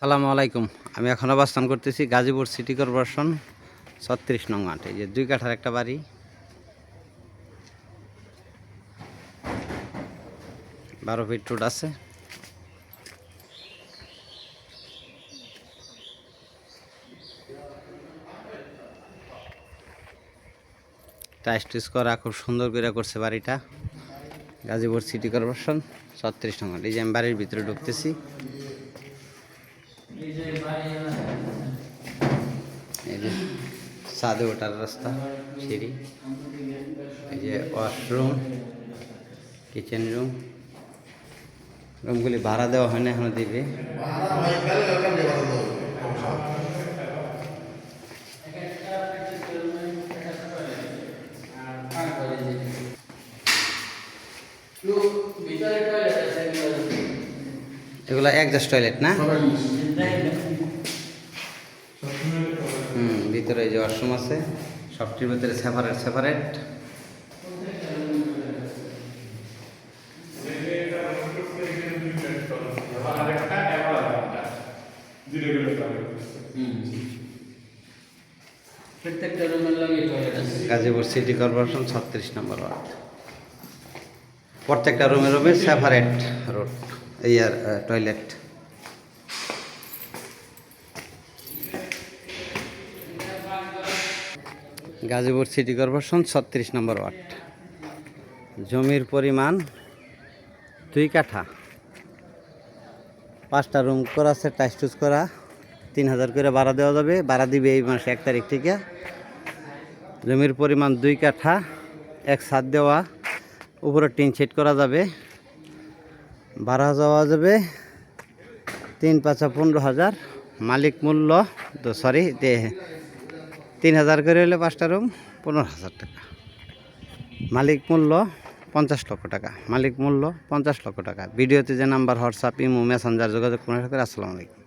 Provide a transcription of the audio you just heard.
সালামু আলাইকুম। আমি এখন অবস্থান করতেছি গাজীপুর সিটি কর্পোরেশন ছত্রিশ নং মাঠে যে দুই কাঠার একটা বাড়ি। বারো ফিট রোড আছে। টাইস টুইস করা, খুব সুন্দর করে করছে বাড়িটা। গাজীপুর সিটি কর্পোরেশন ছত্রিশ নং মাঠ এই যে আমি বাড়ির ভিতরে ঢুকতেছি। এই যে সাদে ওঠার রাস্তা সিঁড়ি এই যে ওয়াশরুম কিচেন রুম রুমগুলি ভাড়া দেওয়া হয় না এখনও দিবে এগুলো একজাস্ট টয়লেট না? হুম ভিতরে এই যে ওয়াশরুম আছে সবটির ভিতরে separate separate Gazipur city corporation ছত্রিশ নম্বর ওয়ার্ড। প্রত্যেকটা রুমে রুমে সেপারেট রোড এই আর টয়লেট গাজীপুর সিটি কর্পোরেশন ছত্রিশ নম্বর ওয়ার্ড। জমির পরিমাণ দুই কাঠা। পাঁচটা রুম করা আছে টাইস টুস করা। তিন হাজার করে ভাড়া দেওয়া যাবে। ভাড়া দিবে এই মাসে এক তারিখ থেকে। জমির পরিমাণ দুই কাঠা, এক ছাদ দেওয়া। উপরে টিন সেট করা যাবে। ভাড়া যাওয়া যাবে। তিন পাঁচা পনেরো হাজার। মালিক মূল্য তো সরি তিন হাজার করে হলে পাঁচটা রুম পনেরো হাজার টাকা। মালিক মূল্য পঞ্চাশ লক্ষ টাকা। মালিক মূল্য পঞ্চাশ লক্ষ টাকা। ভিডিওতে যে নাম্বার হোয়াটসঅ্যাপ ইমো মেসেঞ্জার যোগাযোগ করে আসসালামু আলাইকুম।